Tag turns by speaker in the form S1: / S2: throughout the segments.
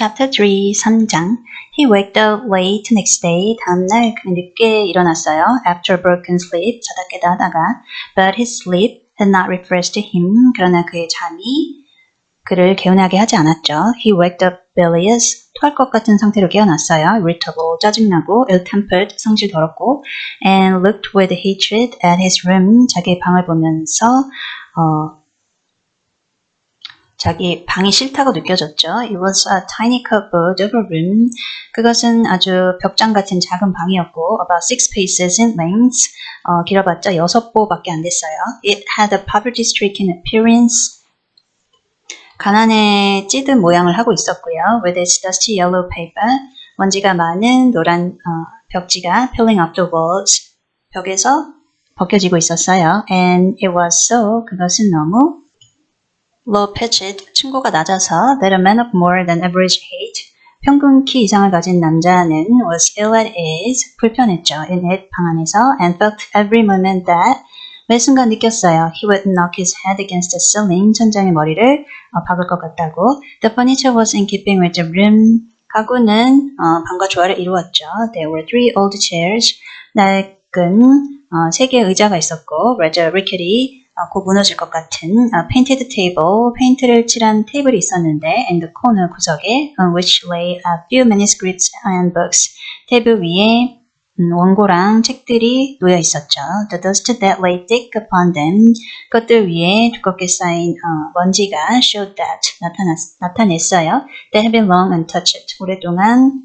S1: Chapter 3, 3장. He waked up late next day. 다음날 그는 늦게 일어났어요. After broken sleep, 자다 깨다하다가. But his sleep had not refreshed him. 그러나 그의 잠이 그를 개운하게 하지 않았죠. He waked up bilious. 토할 것 같은 상태로 깨어났어요. irritable, 짜증나고, ill-tempered, 성질 더럽고, and looked with hatred at his room. 자기의 방을 보면서, 어, 자기 방이 싫다고 느껴졌죠. It was a tiny cupboard of a room. 그것은 아주 벽장 같은 작은 방이었고, about six paces in length. 어, 길어봤자 여섯 보밖에 안 됐어요. It had a poverty-stricken appearance. 가난에 찌든 모양을 하고 있었고요. With its dusty yellow paper. 먼지가 많은 노란 어, 벽지가 peeling off the walls. 벽에서 벗겨지고 있었어요. And it was so. 그것은 너무 low pitched, 층고가 낮아서 that a man of more than average height, 평균 키 이상을 가진 남자는 was ill at ease, 불편했죠. in it, 방 안에서, and felt every moment that, 매 순간 느꼈어요. he would knock his head against the ceiling, 천장에 머리를 어, 박을 것 같다고. The furniture was in keeping with the room. 가구는 어, 방과 조화를 이루었죠. There were three old chairs, 낡은 어, 세 개의 의자가 있었고, rather rickety, 어, 곧 무너질 것 같은 어, painted table, 페인트를 칠한 테이블이 있었는데 in the corner 구석에 which lay a few manuscripts and books. 테이블 위에 음, 원고랑 책들이 놓여 있었죠. The dust that lay thick upon them. 그것들 위에 두껍게 쌓인 어, 먼지가 showed that 나타났, 나타냈어요. They had been long untouched. 오랫동안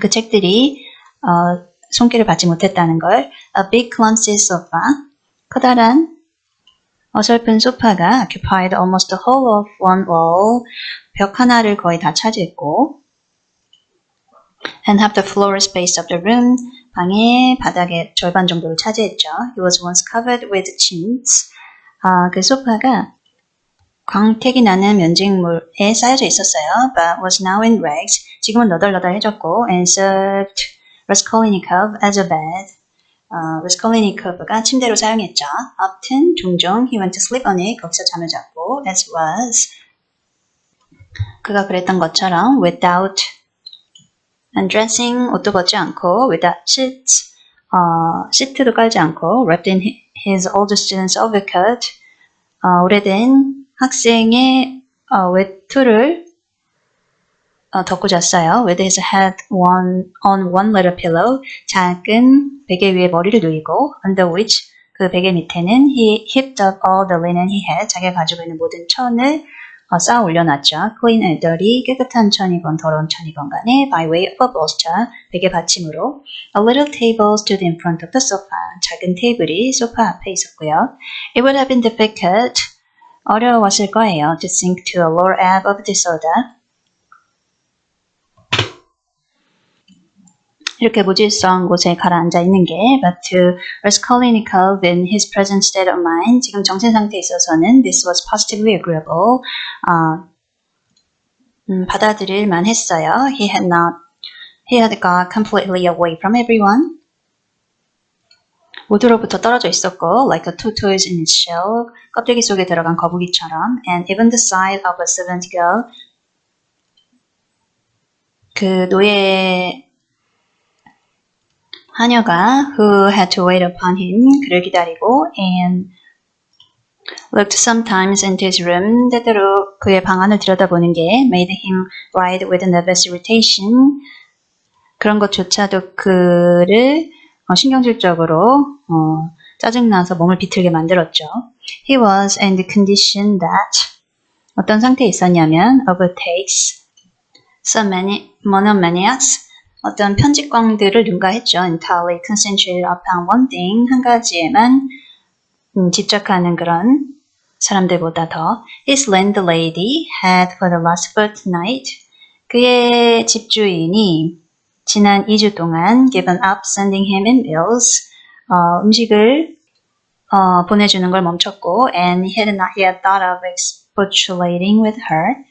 S1: 그 책들이 어, 손길을 받지 못했다는 걸. A big clumsy sofa. 커다란 어설픈 소파가 occupied almost the whole of one wall. 벽 하나를 거의 다 차지했고 and half the floor space of the room. 방의 바닥의 절반 정도를 차지했죠. It was once covered with chintz. 아, 그 소파가 광택이 나는 면직물에 쌓여져 있었어요. But was now in rags. 지금은 너덜너덜해졌고 and served Raskolnikov as a bed. 어, Raskolnikov가 침대로 사용했죠. Often, 종종, he went to sleep on it. 거기서 잠을 잤고, as was. 그가 그랬던 것처럼, without undressing, 옷도 벗지 않고, without sheets, 어, 시트도 깔지 않고, wrapped in his old student's overcoat, 어, 오래된 학생의 어, 외투를 어, 덮고 잤어요. With his head one, on one little pillow, 작은 베개 위에 머리를 누이고, under which 그 베개 밑에는 he heaped up all the linen he had, 자기가 가지고 있는 모든 천을 어, 쌓아 올려놨죠. clean and dirty, 깨끗한 천이건 더러운 천이건 간에 by way of a bolster, 베개 받침으로 a little table stood in front of the sofa, 작은 테이블이 소파 앞에 있었고요. It would have been difficult, 어려웠을 거예요, to sink to a lower ebb of disorder, 이렇게 무질서한 곳에 가라앉아 있는 게 but to Raskolnikov in his present state of mind 지금 정신 상태에 있어서는 this was positively agreeable 어, 음, 받아들일 만했어요. He had not he had got completely away from everyone 모두로부터 떨어져 있었고 like a tortoise in its shell 껍데기 속에 들어간 거북이처럼 and even the sight of a servant girl 그 노예 하녀가 who had to wait upon him 그를 기다리고 and looked sometimes into his room 때때로 그의 방 안을 들여다보는 게 made him ride with nervous irritation 그런 것조차도 그를 어, 신경질적으로 어, 짜증나서 몸을 비틀게 만들었죠. He was in the condition that 어떤 상태에 있었냐면 overtakes so many monomaniacs 어떤 편집광들을 능가했죠. entirely concentrated upon one thing 한 가지에만 음, 집착하는 그런 사람들보다 더 His landlady had for the last fortnight 그의 집주인이 지난 2주 동안 given up sending him in meals 어, 음식을 어, 보내주는 걸 멈췄고 and he had not yet thought of expostulating with her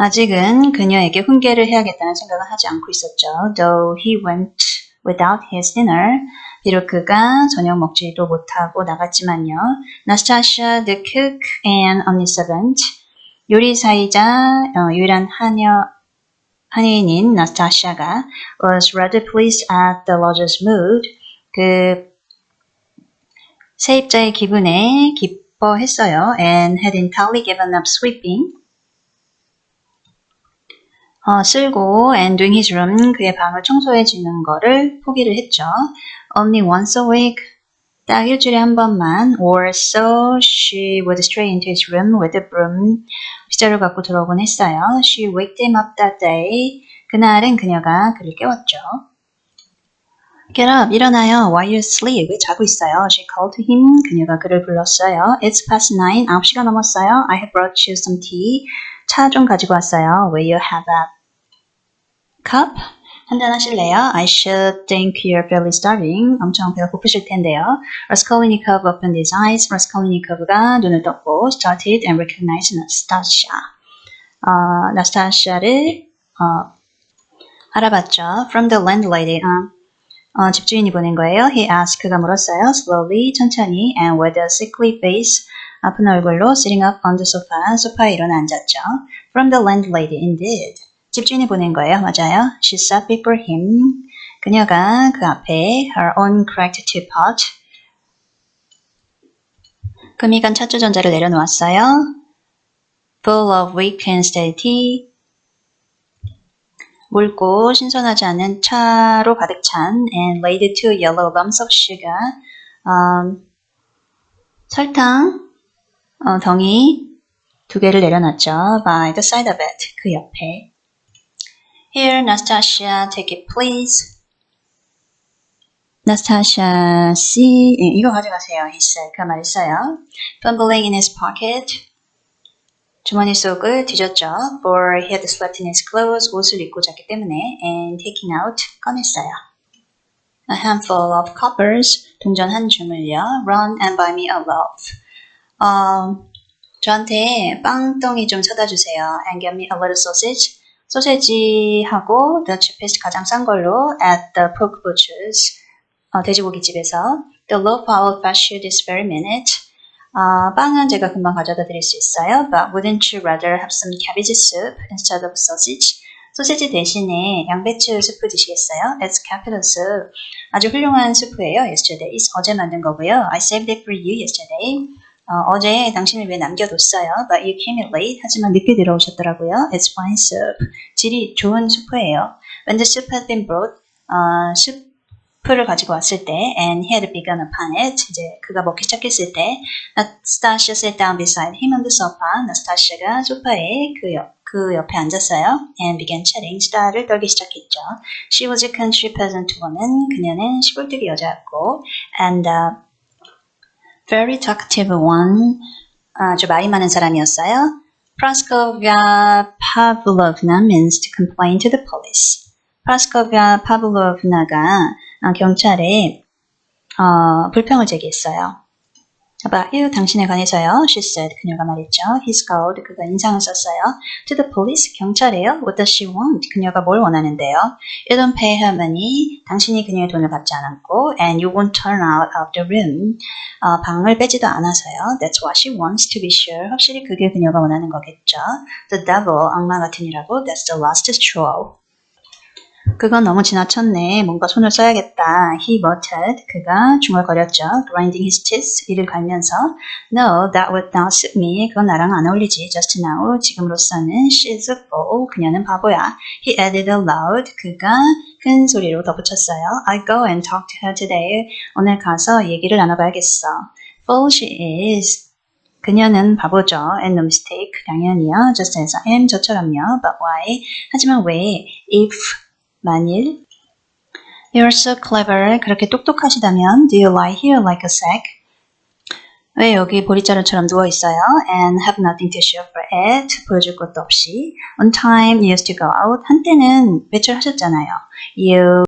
S1: 아직은 그녀에게 훈계를 해야겠다는 생각은 하지 않고 있었죠. Though he went without his dinner. 비록 그가 저녁 먹지도 못하고 나갔지만요. Nastasia, the cook and only servant. 요리사이자 어, 유일한 한여 한인인 나스타샤가 was rather pleased at the lodger's mood. 그 세입자의 기분에 기뻐했어요. and had entirely given up sweeping. 어, 쓸고 and doing his room 그의 방을 청소해 주는 거를 포기를 했죠. Only once a week 딱 일주일에 한 번만 or so she would stray into his room with a broom 빗자루 갖고 들어오곤 했어요. She waked him up that day. 그날은 그녀가 그를 깨웠죠. Get up, 일어나요. Why you asleep? 왜 자고 있어요? She called to him. 그녀가 그를 불렀어요. It's past nine. 9시가 넘었어요. I have brought you some tea. 차 좀 가지고 왔어요. Will you have a cup? 한잔 하실래요? I should think you're fairly starving. 엄청 배가 고프실 텐데요. Raskolnikov opened his eyes. Raskolnikov가 눈을 떴고 started and recognized Nastasia. 어, 나스타샤를 어, 알아봤죠. From the landlady. 어, 어, 집주인이 보낸 거예요. He asked. 그가 물었어요. Slowly, 천천히, and with a sickly face. 아픈 얼굴로 sitting up on the sofa. 소파에 일어나 앉았죠. From the landlady, indeed. 집주인이 보낸 거예요. 맞아요. She sat before him. 그녀가 그 앞에 her own cracked teapot. 금이 간 차주전자를 내려놓았어요. Full of weak and steady tea. 묽고 신선하지 않은 차로 가득 찬 and laid two yellow lumps of sugar. 음, 설탕 어, 덩이 두 개를 내려놨죠. By the side of it. 그 옆에. Here, Nastasia, take it please. Nastasia, see, 예, 이거 가져가세요. He said. 그 말했어요. Fumbling in his pocket. 주머니 속을 뒤졌죠. For he had slept in his clothes. 옷을 입고 잤기 때문에. And taking out, 꺼냈어요. A handful of coppers. 동전 한 줌을요. Run and buy me a loaf. 어, 저한테 빵덩이 좀 사다 주세요. And get me a little sausage. 소세지하고 the cheapest 가장 싼 걸로 at the pork butcher's 어, 돼지고기 집에서 the loaf I will fetch you this very minute. 어, 빵은 제가 금방 가져다 드릴 수 있어요. But wouldn't you rather have some cabbage soup instead of sausage? 소세지 대신에 양배추 스프 드시겠어요? It's capital soup. 아주 훌륭한 스프예요. Yesterday. 어제 만든 거고요. I saved it for you yesterday. 어, 어제 당신을 위해 남겨뒀어요. But you came in late. 하지만 늦게 들어오셨더라고요. It's fine soup. 질이 좋은 수프예요. When the soup had been brought, 어, 수프를 가지고 왔을 때, and he had begun upon it, 이제 그가 먹기 시작했을 때, Nastasia sat down beside him on the sofa. 나스타시아가 소파에 그, 옆, 그 옆에 앉았어요. And began chatting. 수다를 떨기 시작했죠. She was a country peasant woman. 그녀는 시골뜨기 여자였고, and uh, very talkative one. 아주 말이 많은 사람이었어요. Praskovia Pavlovna means to complain to the police. Praskovia Pavlovna가 어, 경찰에 어, 불평을 제기했어요. About you, 당신에 관해서요. She said, 그녀가 말했죠. He scowled, 그가 인상을 썼어요. To the police, 경찰에요. What does she want? 그녀가 뭘 원하는데요? You don't pay her money. 당신이 그녀의 돈을 갚지 않았고, and you won't turn out of the room. 어, 방을 빼지도 않아서요. That's what she wants to be sure. 확실히 그게 그녀가 원하는 거겠죠. The devil, 악마 같은 이라고. That's the last straw. 그건 너무 지나쳤네. 뭔가 손을 써야겠다. He muttered. 그가 중얼거렸죠. Grinding his teeth. 이를 갈면서 No, that would not suit me. 그건 나랑 안 어울리지. Just now. 지금으로서는 she's a fool. 그녀는 바보야. He added aloud. 그가 큰 소리로 덧붙였어요. I go and talk to her today. 오늘 가서 얘기를 나눠봐야겠어. Fool she is. 그녀는 바보죠. And no mistake. 당연히요. Just as I am. 저처럼요. But why? 하지만 왜? If 만일 You're so clever. 그렇게 똑똑하시다면 Do you lie here like a sack? 왜 여기 보리자루처럼 누워 있어요? And have nothing to show for it. 보여줄 것도 없이. On time, you used to go out. 한때는 외출하셨잖아요. You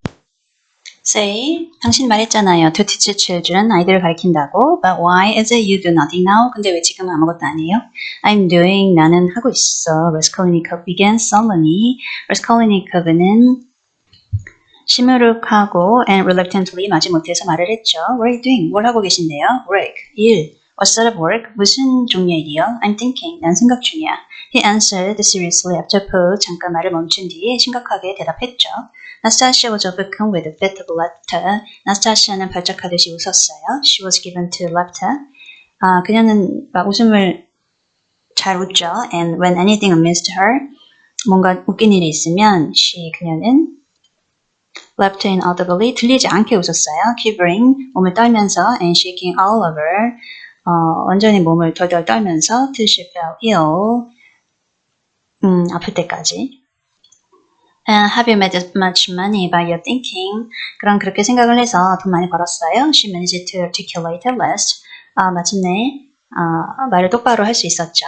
S1: say, 당신 말했잖아요. To teach children, 아이들을 가르친다고. But why is it you do nothing now? 근데 왜 지금은 아무것도 안 해요? I'm doing, 나는 하고 있어. Raskolnikov began sullenly. Raskolnikov는 시무룩하고 and reluctantly 마지못해서 말을 했죠. What are you doing? 뭘 하고 계신데요? Work, 일. What sort of work? 무슨 종류의 일이요? I'm thinking. 난 생각 중이야. He answered seriously after Paul 잠깐 말을 멈춘 뒤에 심각하게 대답했죠. Nastasia was overcome with a fit of laughter. 나스타시아는 발작하듯이 웃었어요. She was given to laughter. 아, 그녀는 막 웃음을 잘 웃죠. And when anything amused her, 뭔가 웃긴 일이 있으면 she 그녀는 laughed inaudibly 들리지 않게 웃었어요. quivering 몸을 떨면서 and shaking all over 어, 완전히 몸을 덜덜 떨면서 till she fell ill 음, 아플 때까지 And have you made much money by your thinking? 그럼 그렇게 생각을 해서 돈 많이 벌었어요. She managed to articulate at last. 아, 마침내 아, 말을 똑바로 할 수 있었죠.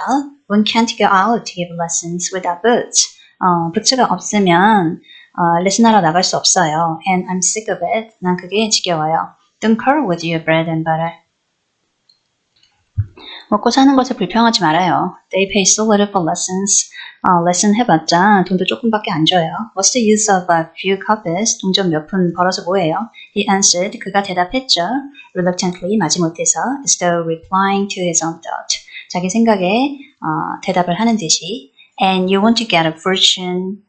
S1: One can't go out to give lessons without boots. 어, 부츠가 없으면 어, 레슨하러 나갈 수 없어요. And I'm sick of it. 난 그게 지겨워요. Don't quarrel with your bread and butter. 먹고 사는 것에 불평하지 말아요. They pay so little for lessons. 어, 레슨 해봤자 돈도 조금밖에 안 줘요. What's the use of a few copies? 동전 몇 푼 벌어서 뭐해요? He answered. 그가 대답했죠. Reluctantly, 마지못해서, as though replying to his own thought. 자기 생각에 어, 대답을 하는 듯이. And you want to get a fortune.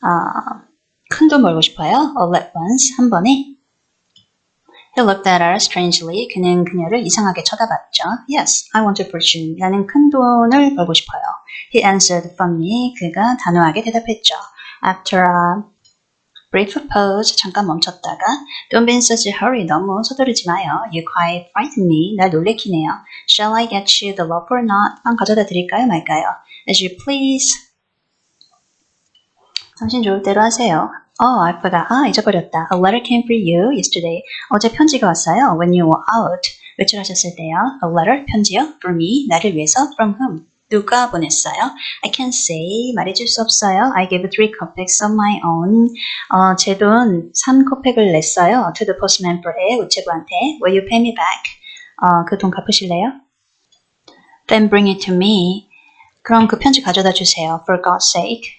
S1: 어, 큰 돈 벌고 싶어요. All at once. 한 번에. He looked at her strangely. 그는 그녀를 이상하게 쳐다봤죠. Yes, I want a fortune. 나는 큰 돈을 벌고 싶어요. He answered firmly. 그가 단호하게 대답했죠. After a brief pause, 잠깐 멈췄다가 Don't be in such a hurry. 너무 서두르지 마요. You quite frighten me. 날 놀래키네요. Shall I get you the loaf or not? 빵 가져다 드릴까요 말까요? As you please. 당신 좋을 대로 하세요. Oh, I forgot. 아, 잊어버렸다. A letter came for you yesterday. 어제 편지가 왔어요. When you were out. 외출하셨을 때요. A letter, 편지요. For me, 나를 위해서. From whom? 누가 보냈어요? I can't say. 말해줄 수 없어요. I gave three copies of my own. 어, 제돈 3코팩을 냈어요. To the postman for에 우체부한테. Will you pay me back? 어, 그 돈 갚으실래요? Then bring it to me. 그럼 그 편지 가져다 주세요. For God's sake.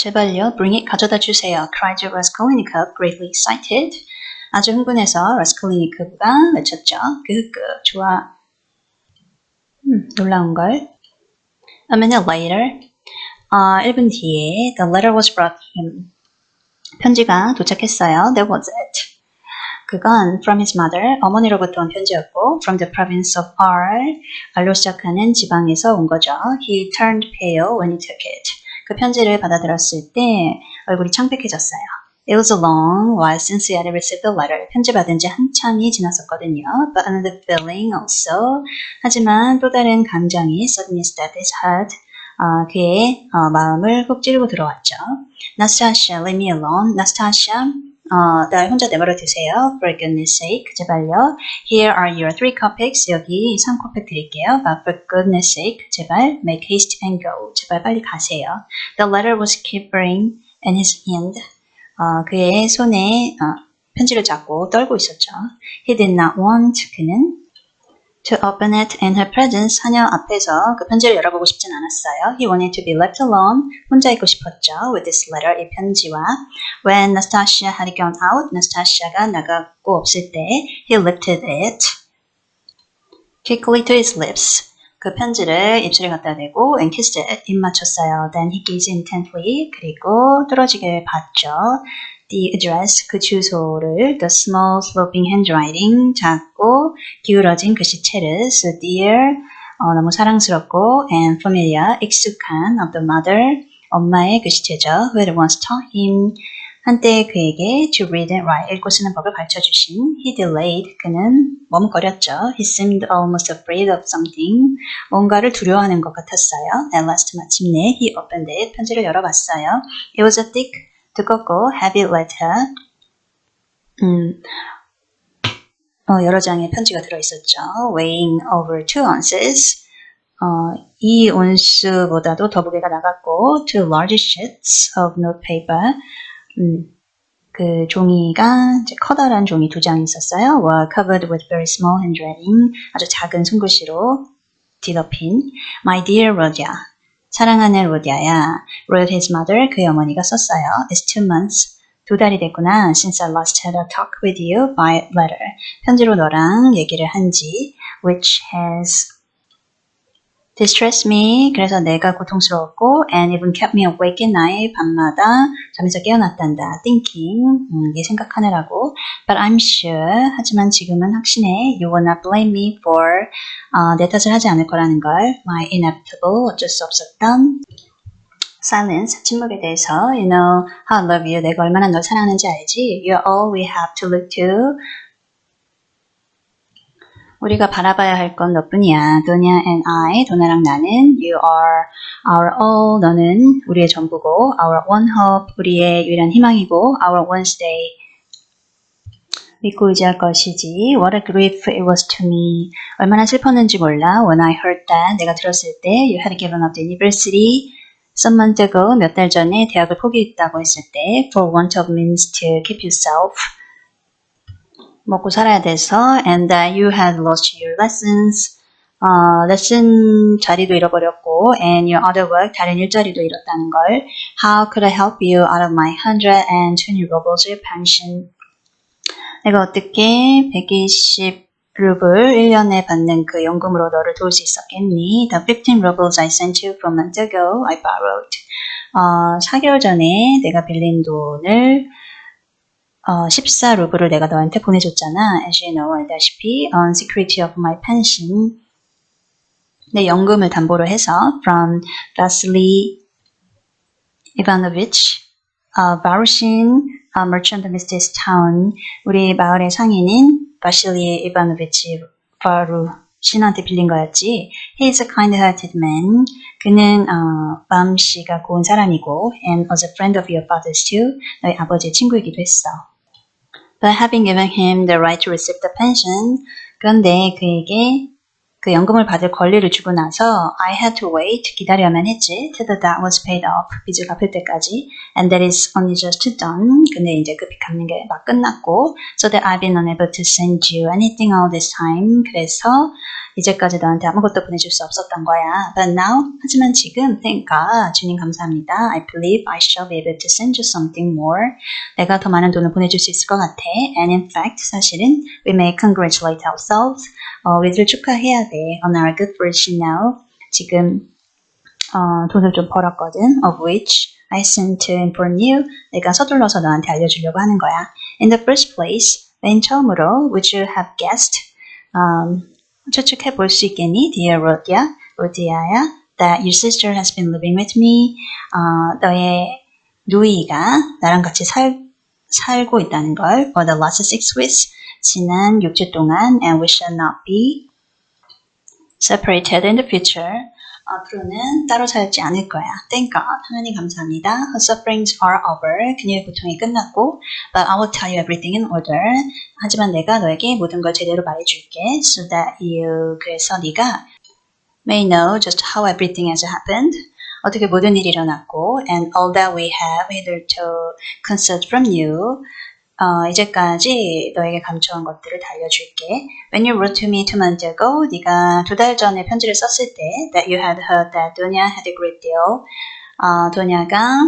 S1: 제발요, bring it 가져다 주세요. cried Raskolnikov, greatly excited. 아주 흥분해서 라스콜리니크가 외쳤죠. 그, 그, 좋아. 음, 놀라운 걸. A minute later, 어, 1분 뒤에 the letter was brought him. 편지가 도착했어요. That was it. 그건 from his mother, 어머니로부터 온 편지였고 from the province of R, R로 시작하는 지방에서 온 거죠. He turned pale when he took it. 그 편지를 받아들었을 때 얼굴이 창백해졌어요. It was a long while since he had received the letter. 편지 받은 지 한참이 지났었거든요. But another feeling also. 하지만 또 다른 감정이 suddenly stabbed his heart. 어, 그의 어, 마음을 훅 찌르고 들어왔죠. Nastasia, let me alone. Nastasia, 어, 날 혼자 내버려 두세요. For goodness sake, 제발요. Here are your three copies. 여기 3코팩 드릴게요. But for goodness sake, 제발 make haste and go. 제발 빨리 가세요. The letter was quivering in his hand. 어, 그의 손에 어, 편지를 잡고 떨고 있었죠. He did not want, 그는 to open it in her presence, 하녀 앞에서 그 편지를 열어보고 싶진 않았어요. He wanted to be left alone, 혼자 있고 싶었죠. With this letter, 이 편지와. When Nastasia had gone out, Nastasia가 나가고 없을 때, he lifted it quickly to his lips. 그 편지를 입술에 갖다 대고 and kissed it, 입 맞췄어요. Then he gazed intently, 그리고 뚫어지게 봤죠. The address, 그 주소를, the small sloping handwriting, 작고 기울어진 글씨체를, so dear, 어, 너무 사랑스럽고 and familiar, 익숙한 of the mother, 엄마의 글씨체죠. Who had once taught him, 한때 그에게 to read and write, 읽고 쓰는 법을 가르쳐 주신 he delayed, 그는 머뭇거렸죠. He seemed almost afraid of something, 뭔가를 두려워하는 것 같았어요. At last 마침내 he opened it, 편지를 열어봤어요. It was a thick, 두껍고 heavy letter. 음, 어, 여러 장의 편지가 들어있었죠. Weighing over two ounces. 어, 이 온수보다도 더 무게가 나갔고 two large sheets of notepaper. 음, 그 종이가 이제 커다란 종이 두 장 있었어요. were covered with very small handwriting. 아주 작은 손글씨로 뒤덮인 My dear Rodia. 사랑하는 로디아야. wrote his mother. 그의 어머니가 썼어요. It's two months. 두 달이 됐구나. Since I last had a talk with you by letter. 편지로 너랑 얘기를 한지 which has distressed me. 그래서 내가 고통스러웠고, and even kept me awake at night. 밤마다 잠에서 깨어났단다. thinking. 음, 이게 생각하느라고. But I'm sure. 하지만 지금은 확신해. You will not blame me for 어, 내 탓을 하지 않을 거라는 걸. My inevitable. 어쩔 수 없었던 silence, 침묵에 대해서, you know how I love you, 내가 얼마나 널 사랑하는지 알지? You're all we have to look to. 우리가 바라봐야 할 건 너뿐이야. 도냐 and I, 도나랑 나는, you are our all, 너는 우리의 전부고, our one hope, 우리의 유일한 희망이고, our one stay, 믿고 의지할 것이지. What a grief it was to me. 얼마나 슬펐는지 몰라. When I heard that, 내가 들었을 때, you had given up the university, some months ago, 몇 달 전에 대학을 포기했다고 했을 때, for want of means to keep yourself, 먹고 살아야 돼서, and that you had lost your lessons, 어, 레슨 자리도 잃어버렸고, and your other work, 다른 일자리도 잃었다는 걸, how could I help you out of my 120 rubles pension? 내가 어떻게 120 루블 1년에 받는 그 연금으로 너를 도울 수 있었겠니? The 15 rubles I sent you from months ago, I borrowed. 어, 4개월 전에 내가 빌린 돈을 어, 14루블을 내가 너한테 보내줬잖아. As you know, 알다시피 on security of my pension 내 연금을 담보로 해서 from Vasily Ivanovich 어, 어, merchant of this town 우리 마을의 상인인 바실리 이바노비치 바루 신한테 빌린 거였지. He is a kind-hearted man. 그는 어, 밤 씨가 고운 사람이고 and was a friend of your father's too. 너희 아버지의 친구이기도 했어. But having given him the right to receive the pension, 그런데 그에게 그 연금을 받을 권리를 주고 나서 I had to wait 기다려야만 했지 till the debt was paid off 빚을 갚을 때까지 and that is only just done 근데 이제 그 빚 갚는 게 막 끝났고 so that I've been unable to send you anything all this time 그래서 이제까지 너한테 아무것도 보내줄 수 없었던 거야 but now 하지만 지금 thank God 주님 감사합니다 I believe I shall be able to send you something more 내가 더 많은 돈을 보내줄 수 있을 것 같아 and in fact 사실은 we may congratulate ourselves 어, 우리들 축하해야 돼. On our good fortune now. 지금 어, 돈을 좀 벌었거든. Of which I sent to inform you. 내가 서둘러서 너한테 알려주려고 하는 거야. In the first place, 맨 처음으로, would you have guessed? Um, 추측해 볼 수 있겠니? Dear Rodia, 로디아야, that your sister has been living with me. 어, 너의 누이가 나랑 같이 살, 살고 있다는 걸. For the last six weeks. 지난 6주 동안 and we shall not be separated in the future. 앞으로는 따로 살지 않을 거야. Thank God. 하나님 감사합니다. Her sufferings are over. 그녀의 고통이 끝났고 But I will tell you everything in order. 하지만 내가 너에게 모든 걸 제대로 말해줄게. So that you 그래서 네가 may know just how everything has happened. 어떻게 모든 일이 일어났고 and all that we have hitherto concealed from you. 어, 이제까지 너에게 감춰온 것들을 다 알려줄게. When you wrote to me two months ago, 네가 두 달 전에 편지를 썼을 때 that you had heard that Donya had a great deal. 어, 도냐가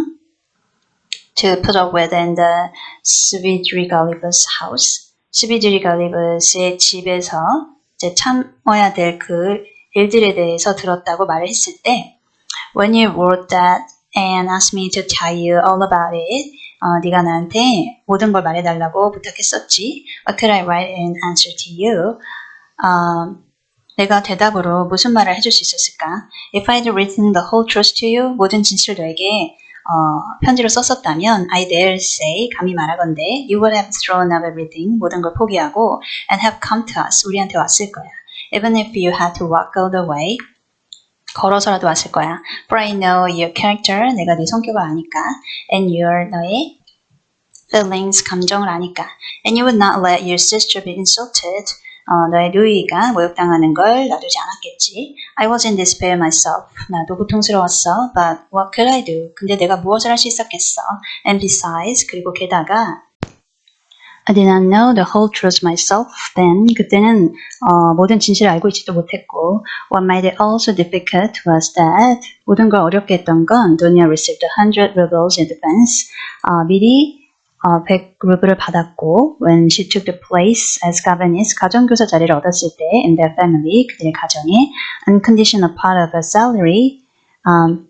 S1: to put up with in the Svidri Galibus house. 스비드리 갈리브스의 집에서 이제 참아야 될 그 일들에 대해서 들었다고 말을 했을 때 When you wrote that and asked me to tell you all about it, 어, 네가 나한테 모든 걸 말해달라고 부탁했었지. What could I write in answer to you? 어, 내가 대답으로 무슨 말을 해줄 수 있었을까? If I'd written the whole truth to you, 모든 진실을 너에게 어, 편지로 썼었다면, I dare say, 감히 말하건대, you would have thrown up everything, 모든 걸 포기하고, and have come to us, 우리한테 왔을 거야. Even if you had to walk all the way, 걸어서라도 왔을 거야. For I know your character, 내가 네 성격을 아니까. And your, 너의 feelings, 감정을 아니까. And you would not let your sister be insulted. 어, 너의 누이가 모욕당하는 걸 놔두지 않았겠지. I was in despair myself. 나도 고통스러웠어. But what could I do? 근데 내가 무엇을 할 수 있었겠어? And besides, 그리고 게다가 I did not know the whole truth myself then. 그때는 어, 모든 진실을 알고 있지도 못했고 What made it also difficult was that 모든 걸 어렵게 했던 건 Donia received a hundred rubles in advance. 어, 미리 어, 100루블을 받았고 when she took the place as governess 가정교사 자리를 얻었을 때 in their family 그들의 가정에 unconditional part of her salary 음,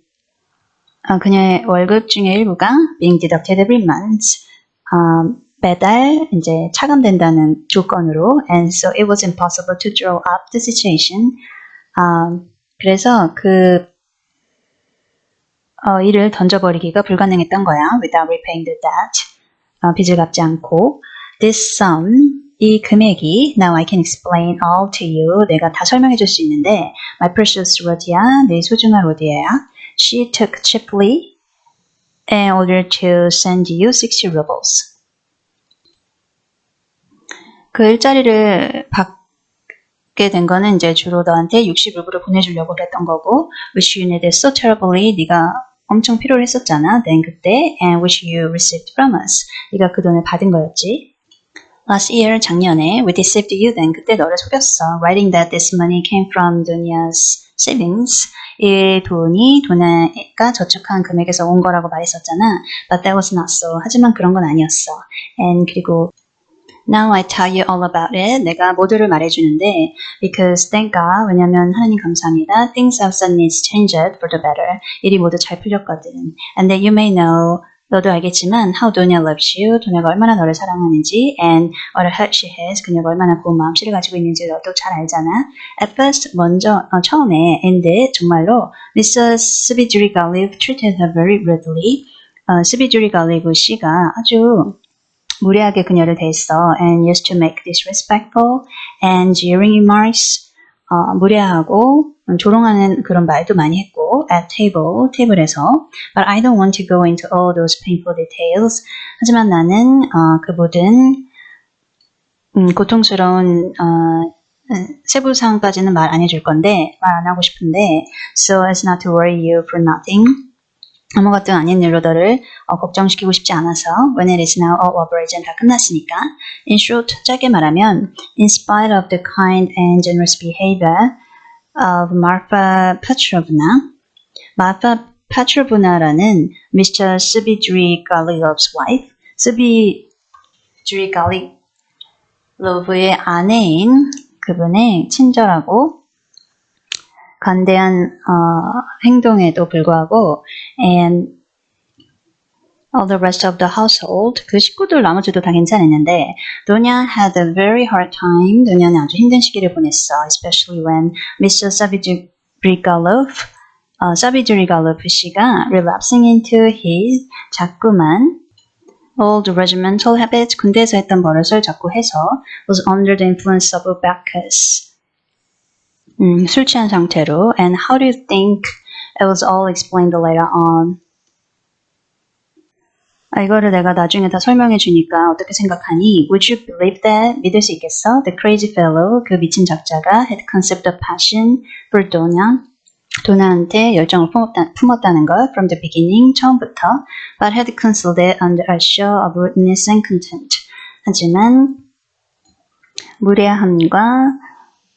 S1: 어, 그녀의 월급 중의 일부가 being deducted every month 음, 매달 이제 차감된다는 조건으로 and so it was impossible to draw up the situation 음, 그래서 그 어, 일을 던져버리기가 불가능했던 거야 without repaying the debt 어, 빚을 갚지 않고 this sum 이 금액이 now I can explain all to you 내가 다 설명해 줄 수 있는데 my precious 로디야 내 소중한 로디야 she took cheaply in order to send you 60 rubles 그 일자리를 받게 된 거는 이제 주로 너한테 60루블을 보내주려고 그랬던 거고 which you needed so terribly 네가 엄청 필요로 했었잖아 then 그때 and which you received from us 네가 그 돈을 받은 거였지 Last year, 작년에, we deceived you then. 그때 너를 속였어. Writing that this money came from Dunia's savings. 이 돈이 도나가 저축한 금액에서 온 거라고 말했었잖아. But that was not so. 하지만 그런 건 아니었어. And 그리고 Now I tell you all about it. 내가 모두를 말해주는데 because thank God 왜냐면 하나님 감사합니다. Things have suddenly changed for the better. 일이 모두 잘 풀렸거든. And that you may know 너도 알겠지만 how Donia loves you. 도냐가 얼마나 너를 사랑하는지 and what a heart she has. 그녀가 얼마나 고운 마음씨를 가지고 있는지 너도 잘 알잖아. At first 먼저 어, 처음에 and 정말로 Mr. 스비주리 갈리브 treated her very rudely. 어, 스비주리 갈리브 씨가 아주 무례하게 그녀를 대했어 and used to make disrespectful and jeering remarks 어, 무례하고 조롱하는 그런 말도 많이 했고 at table 테이블에서 but I don't want to go into all those painful details 하지만 나는 어, 그 모든 음, 고통스러운 어, 음, 세부 사항까지는 말 안 해줄 건데 말 안 하고 싶은데 so as not to worry you for nothing 아무것도 아닌 일로 너를 어, 걱정시키고 싶지 않아서 when it is now all over 이젠 다 끝났으니까 in short 짧게 말하면 in spite of the kind and generous behavior of Marfa Petrovna Marfa Petrovna라는 Mr. 갈리lov's wife 갈리lov의 아내인 그분의 친절하고 관대한 어, 행동에도 불구하고 and all the rest of the household 그 식구들 나머지도 다 괜찮았는데 도냐 had a very hard time 도냐는 아주 힘든 시기를 보냈어 especially when Mr. Savitrygalov 어, 사비드리갈로프 씨가 relapsing into his 자꾸만 old regimental habits 군대에서 했던 버릇을 자꾸 해서 was under the influence of Bacchus 음, 술 취한 상태로 and how do you think it was all explained later on 아, 이거를 내가 나중에 다 설명해 주니까 어떻게 생각하니? Would you believe that? 믿을 수 있겠어? The crazy fellow, 그 미친 작자가 had conceived a passion for Donna. 도나한테 열정을 품었다, 품었다 는 걸 from the beginning, 처음부터 but had concealed it under a show of rudeness and contempt. 하지만 무례함과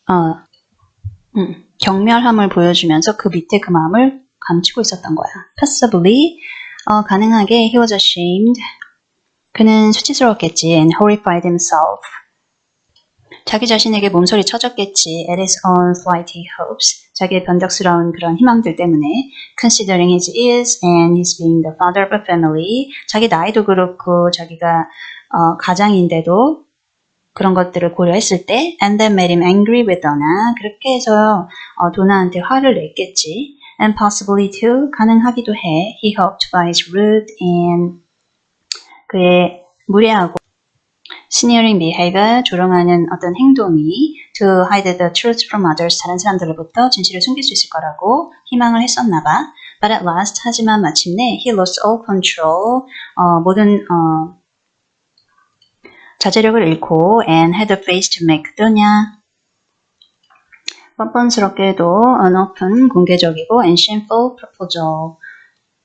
S1: 어, 음, 경멸함을 보여주면서 그 밑에 그 마음을 감추고 있었던 거야. Possibly 어, 가능하게 he was ashamed. 그는 수치스러웠겠지 and horrified himself. 자기 자신에게 몸소리 쳐졌겠지 at his own flighty hopes. 자기의 변덕스러운 그런 희망들 때문에 considering his years and his being the father of a family. 자기 나이도 그렇고 자기가 어, 가장인데도 그런 것들을 고려했을 때 and then made him angry with Donna. 그렇게 해서 어, 도나한테 화를 냈겠지. and possibly too 가능하기도 해. He hoped by his rude and 그의 무례하고 sneering behavior 조롱하는 어떤 행동이 to hide the truth from others 다른 사람들로부터 진실을 숨길 수 있을 거라고 희망을 했었나 봐. But at last 하지만 마침내 he lost all control 어, 모든 어, 자제력을 잃고 and had a face to make 도냐 뻔뻔스럽게도 unopen 공개적이고 and shameful proposal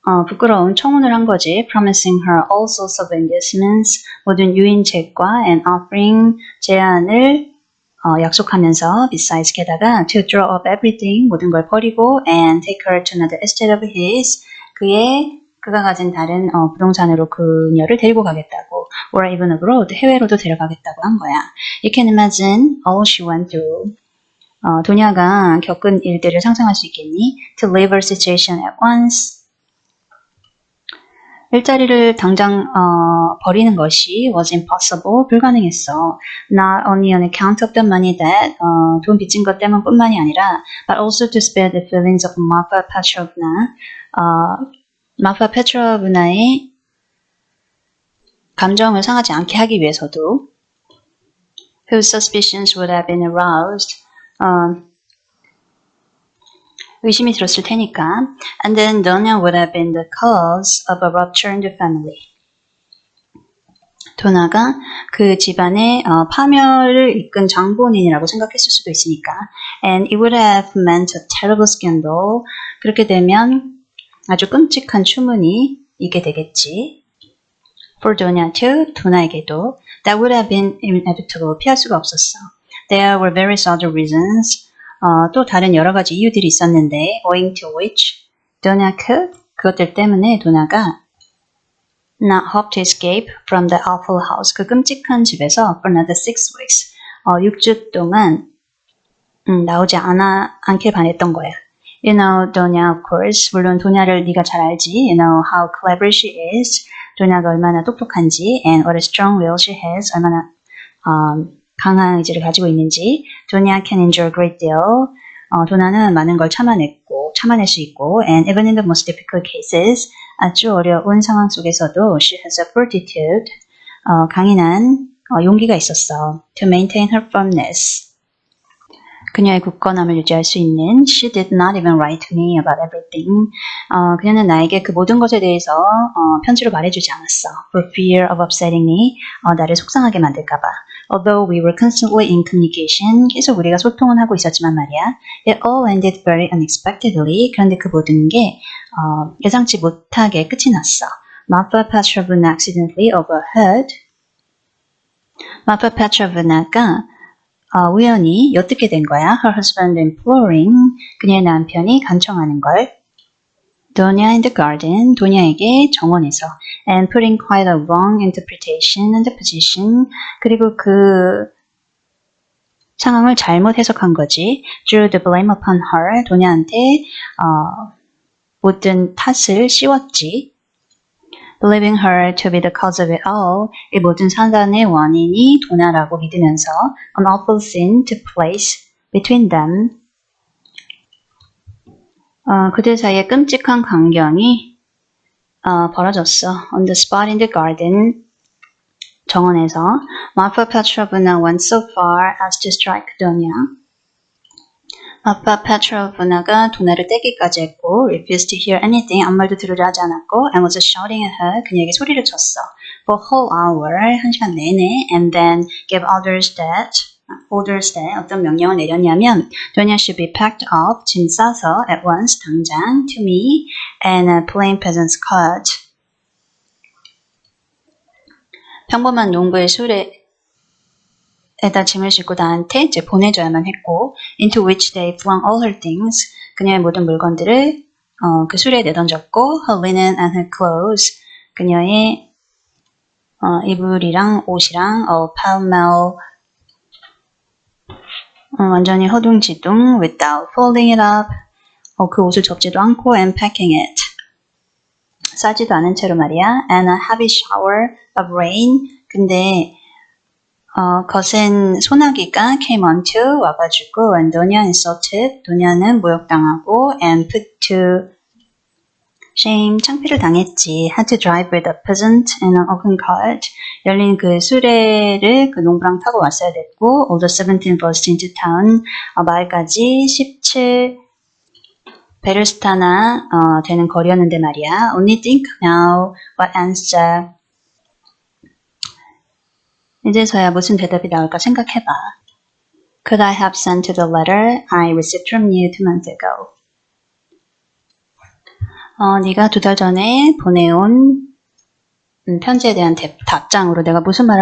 S1: 어, 부끄러운 청혼을 한 거지 promising her all sorts of engagements 모든 유인책과 and offering 제안을 어, 약속하면서 besides 게다가 to draw up everything 모든 걸 버리고 and take her to another estate of his 그의 그가 가진 다른 어, 부동산으로 그녀를 데리고 가겠다고 or even abroad, 해외로도 데려가겠다고 한 거야. You can imagine all she went through. 어, 도냐가 겪은 일들을 상상할 수 있겠니? To leave her situation at once. 일자리를 당장 어, 버리는 것이 was impossible, 불가능했어. Not only on account of the money that, 어, 돈 빚진 것 때문뿐만이 아니라, but also to spare the feelings of Marfa Petrovna. 어, 마파 페트로브나의 감정을 상하지 않게 하기 위해서도 whose suspicions would have been aroused 어, 의심이 들었을 테니까 and then Donya would have been the cause of a rupture in the family 도나가 그 집안의 어, 파멸을 이끈 장본인이라고 생각했을 수도 있으니까 and it would have meant a terrible scandal 그렇게 되면 아주 끔찍한 추문이 있게 되겠지. Too, 도나에게도 that would have been inevitable. 피할 수가 없었어. There were various other reasons. 어, 또 다른 여러 가지 이유들이 있었는데 owing to which could 그것들 때문에 도나가 not hope to escape from the awful house. 그 끔찍한 집에서 for another six weeks. 어, 6주 동안 음, 나오지 않아 않길 바랬던 거야. You know, 도냐, of course. 물론 도냐를 네가 잘 알지. You know how clever she is. 도냐가 얼마나 똑똑한지 and what a strong will she has. 얼마나 um, 강한 의지를 가지고 있는지. 도냐 can endure a great deal. 어, 도나는 많은 걸 참아냈고, 참아낼 수 있고, and even in the most difficult cases, 아주 어려운 상황 속에서도 she has a fortitude, 어, 강인한 어, 용기가 있었어. To maintain her firmness. 그녀의 굳건함을 유지할 수 있는 She did not even write to me about everything. 어, 그녀는 나에게 그 모든 것에 대해서 어, 편지로 말해주지 않았어. For fear of upsetting me. 어, 나를 속상하게 만들까봐. Although we were constantly in communication, 계속 우리가 소통은 하고 있었지만 말이야. It all ended very unexpectedly. 그런데 그 모든 게 어, 예상치 못하게 끝이 났어. Marfa Petrovna accidentally overheard. Marfa Petrovna가 어, 우연히 어떻게 된 거야? Her husband imploring 그녀의 남편이 간청하는 걸 도냐 in the garden 도냐에게 정원에서 and putting quite a wrong interpretation on the position 그리고 그 상황을 잘못 해석한 거지 drew the blame upon her 도냐한테 어, 모든 탓을 씌웠지 believing her to be the cause of it all, 이 모든 사단의 원인이 도나라고 믿으면서 an awful sin took place between them. 어, 그들 사이에 끔찍한 광경이 어, 벌어졌어. On the spot in the garden, 정원에서 Marfa Petrovna went so far as to strike Donya. 아빠 페트로브나가 도나를 떼기까지 했고 refused to hear anything 아무 말도 들으려 하지 않았고 and was shouting at her 그녀에게 소리를 쳤어 for a whole hour 한 시간 내내 and then gave orders that orders that 어떤 명령을 내렸냐면 Donya should be packed up 짐 싸서 at once 당장 to me and a plain peasant's cut 평범한 농부의 수레 에다 짐을 싣고 나한테 이제 보내줘야만 했고 into which they flung all her things 그녀의 모든 물건들을 어, 그 수레에 내던졌고 her linen and her clothes 그녀의 어, 이불이랑 옷이랑 어, pell-mell 어, 완전히 허둥지둥 without folding it up 어, 그 옷을 접지도 않고 and packing it 싸지도 않은 채로 말이야 and a heavy shower of rain 근데 어, 거센 소나기가 came onto 와가지고 and 도냐 insulted 도냐는 모욕당하고 and put to shame 창피를 당했지 had to drive with a peasant in an open cart 열린 그 수레를 그 농부랑 타고 왔어야 됐고 all the 17 burst into town 어, 마을까지 17 베르스타나 어, 되는 거리였는데 말이야 only think now what answer 이제서야 무슨 대답이 나올까 생각해봐. Could I have sent the letter I received from you two months ago? 어, 네가 두 달 전에 보내온 음, 편지에 대한 대- 답장으로 내가 무슨 말을